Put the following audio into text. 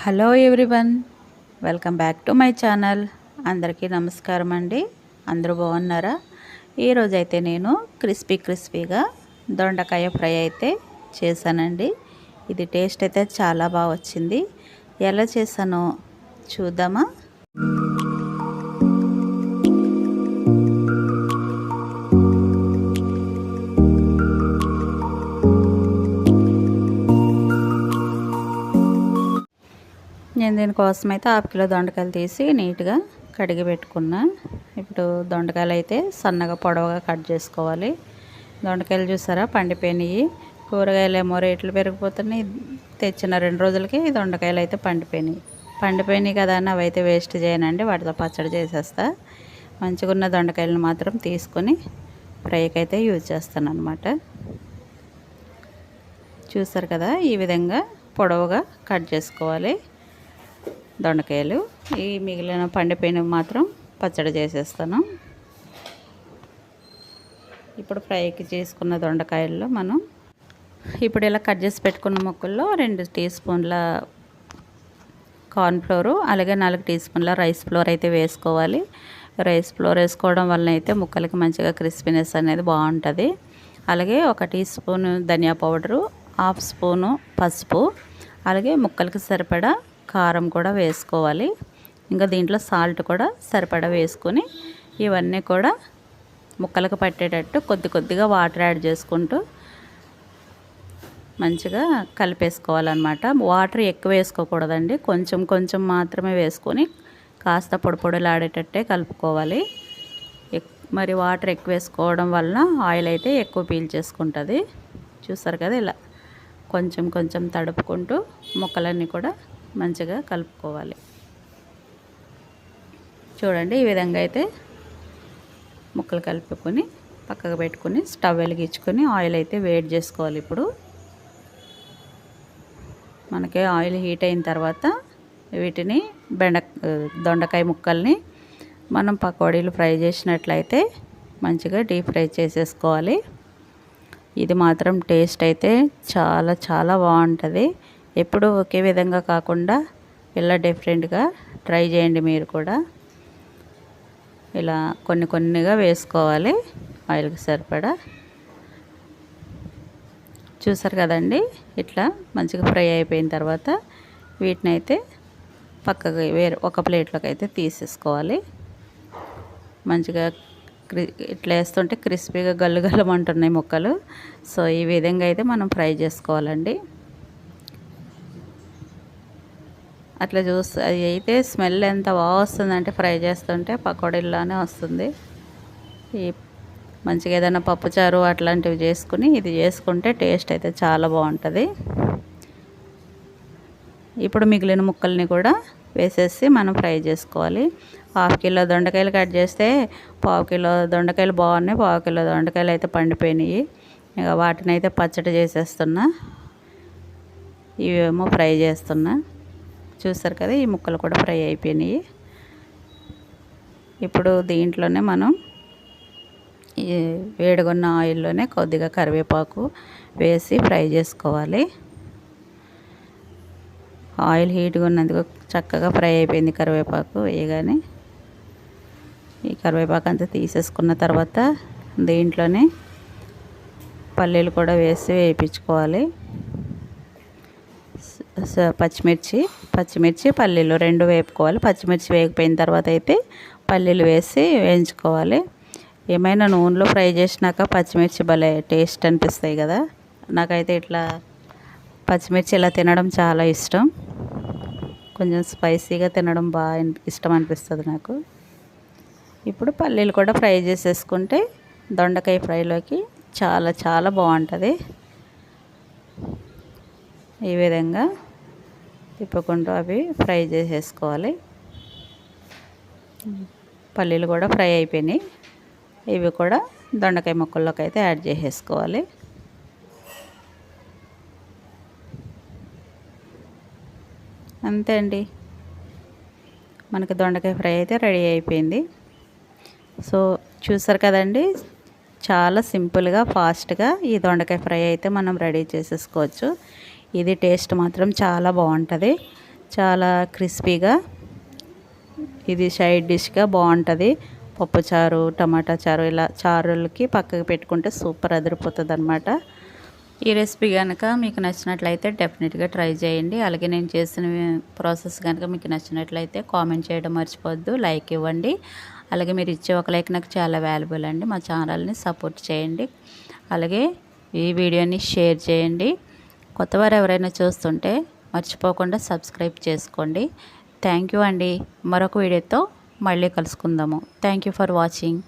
Hello everyone welcome back to my channel. అందరికీ నమస్కారం అండి. అందరూ బాగున్నారా? ఈరోజు అయితే నేను క్రిస్పీ క్రిస్పీగా దొండకాయ ఫ్రై అయితే చేశానండి. ఇది టేస్ట్ అయితే చాలా బాగా వచ్చింది. ఎలా చేశానో చూద్దామా? నేను దీనికోసం అయితే హాఫ్ కిలో దొండకాయలు తీసి నీట్గా కడిగి పెట్టుకున్నా. ఇప్పుడు దొండకాయలు అయితే సన్నగా పొడవుగా కట్ చేసుకోవాలి. దొండకాయలు చూసారా? పండిపోయినాయి. కూరగాయలు ఏమో రేట్లు పెరిగిపోతున్నాయి. తెచ్చిన రెండు రోజులకి దొండకాయలు అయితే పండిపోయినాయి. పండిపోయినాయి కదా అని అవి అయితే వేస్ట్ చేయనండి. వాటితో పచ్చడి చేసేస్తా. మంచిగా ఉన్న దొండకాయలను మాత్రం తీసుకొని ఫ్రైకి అయితే యూజ్ చేస్తాను అనమాట చూసారు కదా? ఈ విధంగా పొడవుగా కట్ చేసుకోవాలి. దొండకాయలు. ఈ మిగిలిన పండిపోయినవి మాత్రం పచ్చడి చేసేస్తాను. ఇప్పుడు ఫ్రైకి చేసుకున్న దొండకాయల్లో మనం ఇప్పుడు ఇలా కట్ చేసి పెట్టుకున్న ముక్కల్లో రెండు టీ స్పూన్ల కార్న్ఫ్లోరు అలాగే నాలుగు టీ స్పూన్ల రైస్ ఫ్లోర్ అయితే వేసుకోవాలి. రైస్ ఫ్లోర్ వేసుకోవడం వలన అయితే ముక్కలకి మంచిగా క్రిస్పీనెస్ అనేది బాగుంటుంది. అలాగే ఒక టీ స్పూన్ ధనియా పౌడరు హాఫ్ స్పూను పసుపు అలాగే ముక్కలకి సరిపడా కారం కూడా వేసుకోవాలి. ఇంకా దీంట్లో సాల్ట్ కూడా సరిపడా వేసుకొని ఇవన్నీ కూడా ముక్కలకు పట్టేటట్టు కొద్ది కొద్దిగా వాటర్ యాడ్ చేసుకుంటూ మంచిగా కలిపేసుకోవాలన్నమాట. వాటర్ ఎక్కువ వేసుకోకూడదండి. కొంచెం కొంచెం మాత్రమే వేసుకొని కాస్త పొడిపొడిలాడేటట్టే కలుపుకోవాలి. మరి వాటర్ ఎక్కువ వేసుకోవడం వలన ఆయిల్ అయితే ఎక్కువ పీల్చేసుకుంటుంది. చూస్తారు కదా ఇలా? కొంచెం కొంచెం తడుపుకుంటూ ముక్కలన్నీ కూడా మంచిగా కలుపుకోవాలి. చూడండి ఈ విధంగా అయితే ముక్కలు కలుపుకొని పక్కకు పెట్టుకొని స్టవ్ వెలిగించుకొని ఆయిల్ అయితే వేడి చేసుకోవాలి ఇప్పుడు. మనకి ఆయిల్ హీట్ అయిన తర్వాత వీటిని బెండ దొండకాయ ముక్కల్ని మనం పకోడీలు ఫ్రై చేసినట్లయితే మంచిగా డీప్ ఫ్రై చేసేసుకోవాలి. ఇది మాత్రం టేస్ట్ అయితే చాలా చాలా బాగుంటుంది. ఎప్పుడు ఒకే విధంగా కాకుండా ఇలా డిఫరెంట్గా ట్రై చేయండి మీరు కూడా. ఇలా కొన్ని కొన్నిగా వేసుకోవాలి. ఆయిల్కి సరిపడా. చూసారు కదండి? ఇట్లా మంచిగా ఫ్రై అయిపోయిన తర్వాత వీటిని అయితే పక్కకి వేరే ఒక ప్లేట్లోకి అయితే తీసేసుకోవాలి. మంచిగా క్రి ఇట్లా వేస్తుంటే క్రిస్పీగా గల్లు గల్లమంటున్నాయి ముక్కలు. సో ఈ విధంగా అయితే మనం ఫ్రై చేసుకోవాలండి. అట్లా చూస్తే అది అయితే స్మెల్ ఎంత బాగా వస్తుందంటే ఫ్రై చేస్తుంటే పకోడీలానే వస్తుంది. ఈ మంచిగా ఏదైనా పప్పుచారు అట్లాంటివి చేసుకుని ఇది చేసుకుంటే టేస్ట్ అయితే చాలా బాగుంటుంది. ఇప్పుడు మిగిలిన ముక్కల్ని కూడా వేసేసి మనం ఫ్రై చేసుకోవాలి. హాఫ్ కిలో దొండకాయలు కట్ చేస్తే పావు కిలో దొండకాయలు బాగున్నాయి పావు కిలో దొండకాయలు అయితే పండిపోయినాయి. ఇక వాటిని అయితే పచ్చడి చేసేస్తున్నా. ఇవేమో ఫ్రై చేస్తున్నా. చూసారు కదా ఈ ముక్కలు కూడా ఫ్రై అయిపోయినాయి. ఇప్పుడు దీంట్లోనే మనం వేడిగొన్న ఆయిల్లోనే కొద్దిగా కరివేపాకు వేసి ఫ్రై చేసుకోవాలి. ఆయిల్ హీట్గా ఉన్నందుకు చక్కగా ఫ్రై అయిపోయింది కరివేపాకు వేయగానే. ఈ కరివేపాకు అంతా తీసేసుకున్న తర్వాత దీంట్లోనే పల్లీలు కూడా వేసి వేయించుకోవాలి. పచ్చిమిర్చి పచ్చిమిర్చి పల్లీలు రెండు వేపుకోవాలి. పచ్చిమిర్చి వేగిపోయిన తర్వాత అయితే పల్లీలు వేసి వేయించుకోవాలి. ఏమైనా నూనెలో ఫ్రై చేసినాక పచ్చిమిర్చి భలే టేస్ట్ అనిపిస్తాయి కదా. నాకైతే ఇట్లా పచ్చిమిర్చి ఇలా తినడం చాలా ఇష్టం. కొంచెం స్పైసీగా తినడం బాగా ఇష్టం అనిపిస్తుంది నాకు. ఇప్పుడు పల్లీలు కూడా ఫ్రై చేసేసుకుంటే దొండకాయ ఫ్రైలోకి చాలా చాలా బాగుంటుంది. ఈ విధంగా తిప్పుకుంటూ అవి ఫ్రై చేసేసుకోవాలి. పల్లీలు కూడా ఫ్రై అయిపోయినాయి. ఇవి కూడా దొండకాయ ముక్కల్లోకి అయితే యాడ్ చేసేసుకోవాలి. అంతే అండి. మనకి దొండకాయ ఫ్రై అయితే రెడీ అయిపోయింది. సో చూసారు కదండి చాలా సింపుల్గా ఫాస్ట్గా ఈ దొండకాయ ఫ్రై అయితే మనం రెడీ చేసేసుకోవచ్చు. ఇది టేస్ట్ మాత్రం చాలా బాగుంటుంది. చాలా క్రిస్పీగా ఇది సైడ్ డిష్గా బాగుంటుంది. పప్పుచారు టమాటా చారు ఇలా చారులకి పక్కకు పెట్టుకుంటే సూపర్ అదిరిపోతుంది అనమాట ఈ రెసిపీ కనుక మీకు నచ్చినట్లయితే డెఫినెట్గా ట్రై చేయండి. అలాగే నేను చేసిన ప్రాసెస్ కనుక మీకు నచ్చినట్లయితే కామెంట్ చేయడం మర్చిపోవద్దు. లైక్ ఇవ్వండి. అలాగే మీరు ఇచ్చే ఒక లైక్ నాకు చాలా వాల్యుబుల్ అండి. మా ఛానల్ని సపోర్ట్ చేయండి. అలాగే ఈ వీడియోని షేర్ చేయండి. కొత్తవారు ఎవరైనా చూస్తుంటే మర్చిపోకుండా సబ్స్క్రైబ్ చేసుకోండి. థ్యాంక్ యూ అండి. మరొక వీడియోతో మళ్ళీ కలుసుకుందాము. Thank you for watching.